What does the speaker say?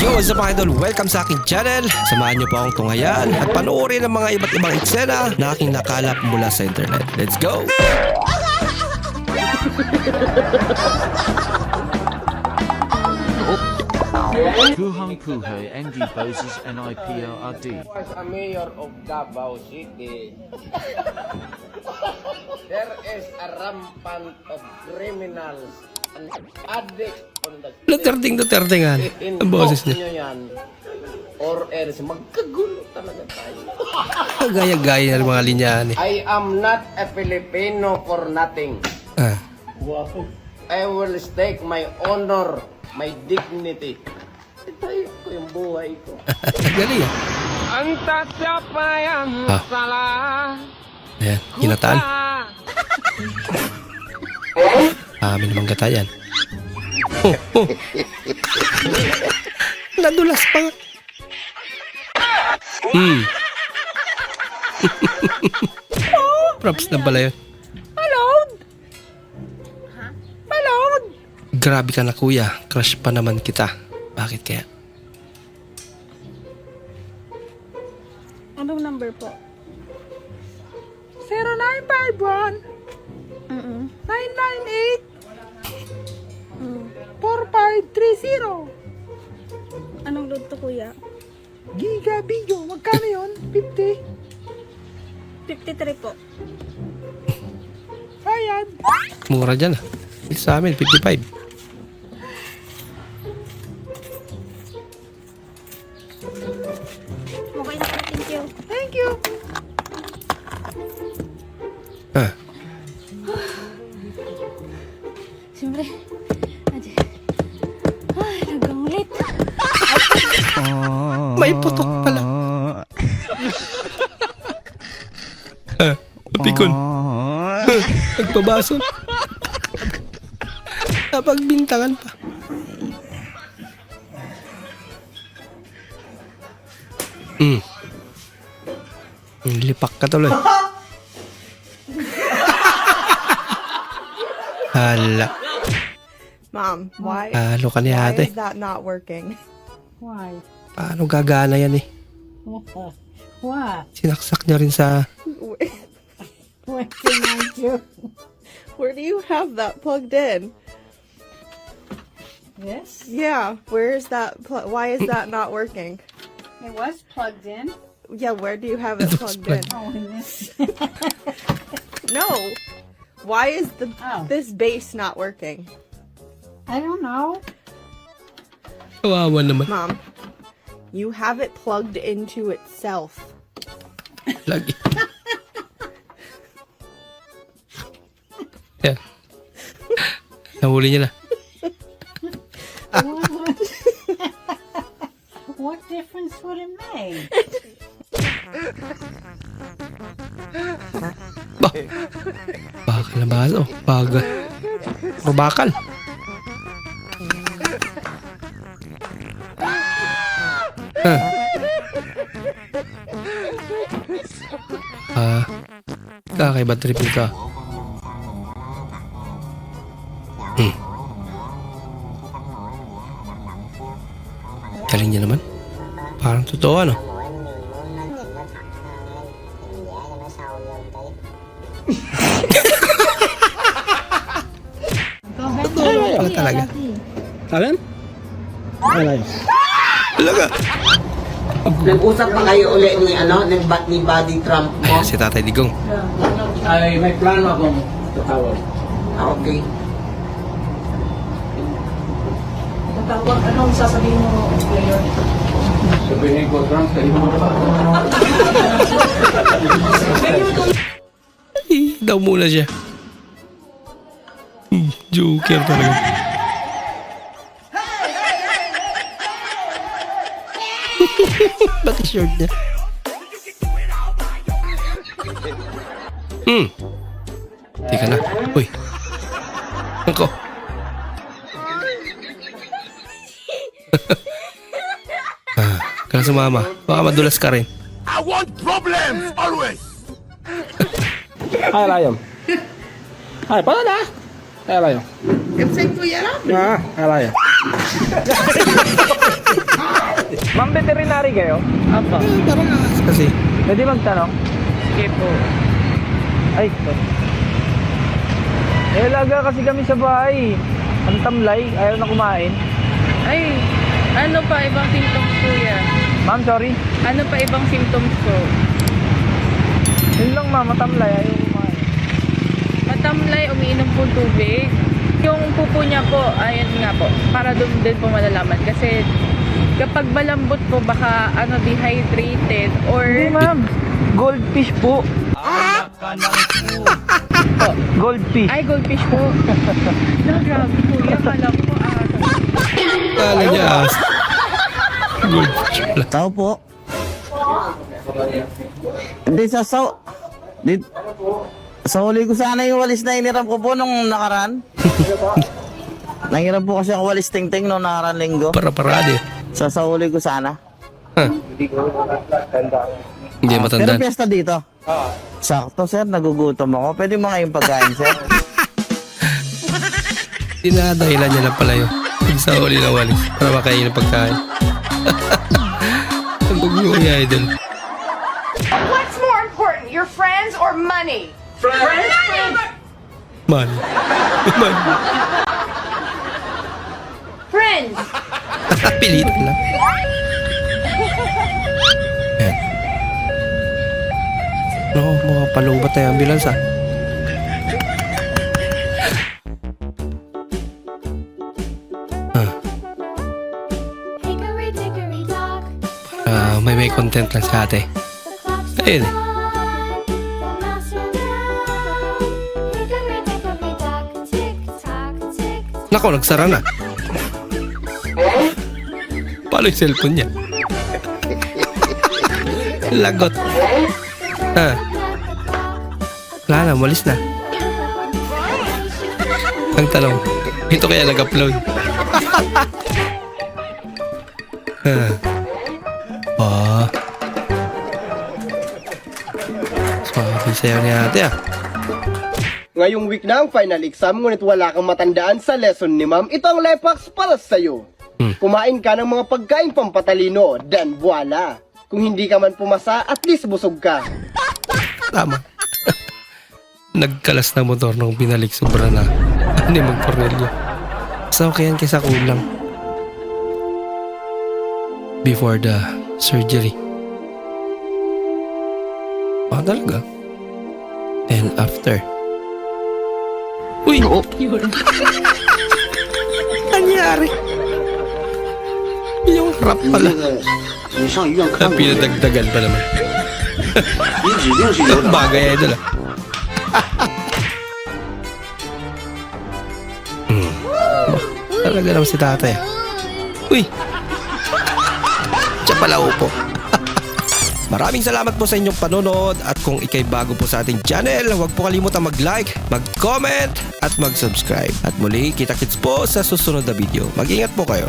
Yo, what's up mga idol? Welcome sa aking channel. Samahan niyo po akong tunghayan at panoorin ang mga iba't ibang eksena na aking nakalap mula sa internet. Let's go! Puhang Puho ND Boses NIPRD. was a mayor of Davao City. there is a rampant of criminals and addicts on the Duterte Duterte nga. Ang boses niya. yan. Or else, magkagulo talaga tayo. Gaya-gaya ng mga linyahan eh. I am not a Filipino for nothing. Ah. I will stake my honor, my dignity. Itayo ko yung buhay ko. Galing ah. Ang tasapayan Ah. salah. Ayan, kinataan. Amin namang gata yan. Oh, oh. Nadulas pa. Hmm. Props na pala yun. Balon! Balon! Grabe ka na kuya. Crush pa naman kita. Bakit kaya? Anong number po? 0951 Mm-mm. 998 mm. 4530 Anong load to kuya? Giga Bigo, magkano yun? 50? 53 po. Ayan. Mura dyan ah. Sa amin, 55. Okay na po, thank you. Thank you. Ah, may putok pala. ah, apikon. Nagpabaso. Napagbintangan pa. Hmm. Lipak ka tuloy. Hala. Mom, why, Halo ka ni why ate. is that not working? Why? Paano gagana yan eh? What? Sinaksak niya rin sa... What can I do? Where do you have that plugged in? This? Yeah, where is that? Pl- why is that not working? It was plugged in. Yeah, where do you have it It was plugged in? Oh, in this. No. Why is the Oh. this base not working? I don't know. Kawawa naman. Mom, you have it plugged into itself. Lagi. Yan. Nahuli niya na. What, what difference would it make? Ba? Bakal na ba? Oh, baga. O bakal. Ah. Ah. Kakaiba tripping ka. Hmm. Galing niya naman. Parang totoo ano. Totoo pala talaga. Alin? Alay. Talaga. Nag-usap pa kayo uli ni ano, ng bat ni Buddy Trump mo. Ayan si Tatay Digong. Ay, may plano akong tatawag. Ah, okay. Sabihin ko, Trump, kayo mo ba? Eh, daw muna siya. Hmm, Joker talaga. Ba't short niya? Hmm. Teka na. Uy. Ako. ah, kaya sumama. Baka madulas ka rin. Ay, Lion. Ay, paano na? Ay, Lion. Kapsay ko yan. Ah, ay, Lion. veterinary kayo? Apo. Eh, parang ahas kasi. Pwede magtanong? Sige po. Ay, ito. Eh, laga kasi kami sa bahay. Ang tamlay, ayaw na kumain. Ay, ano pa ibang symptoms kuya? Ma'am, sorry. Ano pa ibang symptoms ko? Yun lang ma'am, matamlay, ayaw kumain. Matamlay, umiinom po tubig. Yung pupo niya po, ayun nga po, para doon din po malalaman. Kasi kapag malambot po, baka ano, dehydrated or... Hindi ma'am, goldfish po. goldfish. Ay, goldfish po. no, grabe kuya, kala ko ah. Kala niya ahas. Good. Tao po. Hindi sa sa di, sa huli ko sana yung walis na iniram ko po nung nakaraan. Nangiram po kasi ako walis ting-ting nung nakaraan linggo. Para parade. Sa sa huli ko sana. Hindi Pero matandaan. piyesta dito. Sakto sir, nagugutom ako. Pwede mo ngayong pagkain sir. Dinadahilan niya lang pala yun. Pag sa huli na walis. Para makain ng pagkain. Ang niya, idol. What's more important, your friends or money? Man. Man. Friends! Pilitan lang. Yan. No, mga palungbat na yung ambulance ah. Ah, may may content lang sa ate. Ayun. tock. Nako, nagsara na. Paano yung cellphone niya? Lagot. Ah, wala na, malis na. Ang tanong, ito kaya nag-upload? ah. Ah. Sabi sa'yo ni ate ah. Ngayong week na ang final exam ngunit wala kang matandaan sa lesson ni ma'am. Ito ang hacks para sa'yo. Hmm. Kumain ka ng mga pagkain pampatalino, then voila. Kung hindi ka man pumasa, at least busog ka. Tama. Nagkalas na motor nung binalik sobra na. Ano yung mag-Cornelio? Sa okay yan kaysa kulang. Before the surgery. Ah, talaga? And after. Uy! Nangyari? Rap pala. Ang ah, pinadagdagan pa naman. Bagay ay ah. dala. hmm. Oh, talaga naman si tatay. Ah. Uy! Diyan pala upo. Maraming salamat po sa inyong panonood at kung ikay bago po sa ating channel, huwag po kalimutan mag-like, mag-comment at mag-subscribe. At muli, kita-kits po sa susunod na video. Mag-ingat po kayo.